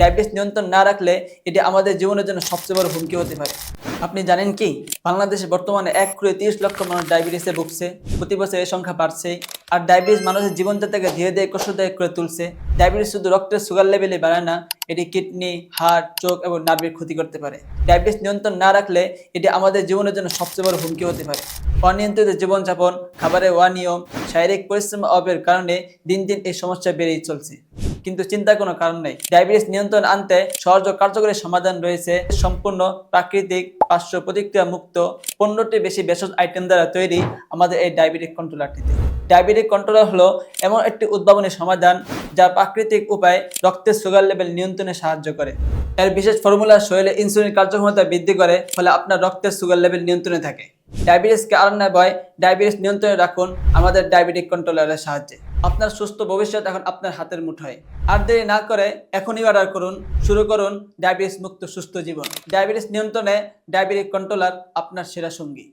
Diabetes নিয়ন্ত্রণ না রাখলে এটি আমাদের জীবনের জন্য সবচেয়ে বড় হুমকি হতে পারে। আপনি জানেন কি? বাংলাদেশে বর্তমানে এক কোটি তিরিশ লক্ষ মানুষ ডায়াবেটিসে ভুগছে, প্রতি বছর এই সংখ্যা বাড়ছে আর ডায়াবেটিস মানুষের জীবনযাত্রাকে ধীরে ধীরে কষ্টদায়ক করে তুলছে। ডায়াবেটিস শুধু রক্তের সুগার লেভেলে বাড়ায় না, এটি কিডনি হার্ট চোখ এবং নার্ভের ক্ষতি করতে পারে। ডায়াবেটিস নিয়ন্ত্রণ না রাখলে এটি আমাদের জীবনের জন্য সবচেয়ে বড় হুমকি হতে পারে। অনিয়ন্ত্রিত জীবনযাপন, খাবারের অনিয়ম, শারীরিক পরিশ্রম অভাবের কারণে দিন দিন এই সমস্যা বেড়েই চলছে। কিন্তু চিন্তার কোনো কারণ নেই। ডায়াবেটিস নিয়ন্ত্রণ আনতে সহজ কার্যকরী সমাধান রয়েছে। সম্পূর্ণ প্রাকৃতিক পার্শ্ব প্রতিক্রিয়া মুক্ত পনেরোটি বেশি ভেষজ আইটেম দ্বারা তৈরি আমাদের এই ডায়াবেটিক কন্ট্রোলারটিতে। ডায়াবেটিক কন্ট্রোলার হলো এমন একটি উদ্ভাবনী সমাধান যা প্রাকৃতিক উপায়ে রক্তের সুগার লেভেল নিয়ন্ত্রণে সাহায্য করে। এর বিশেষ ফর্মুলা শরীরে ইনসুলিন কার্যক্ষমতা বৃদ্ধি করে ফলে আপনার রক্তের সুগার লেভেল নিয়ন্ত্রণে থাকে। ডায়াবেটিসকে আর না ভয় ডায়াবেটিস নিয়ন্ত্রণে রাখুন আমাদের ডায়াবেটিক কন্ট্রোলারের সাহায্যে। আপনার সুস্থ ভবিষ্যৎ এখন আপনার হাতের মুঠোয়। আর দেরি না করে এখনই অর্ডার করুন, শুরু করুন ডায়াবেটিস মুক্ত সুস্থ জীবন। ডায়াবেটিস নিয়ন্ত্রণে ডায়াবেটিক কন্ট্রোলার আপনার সেরা সঙ্গী।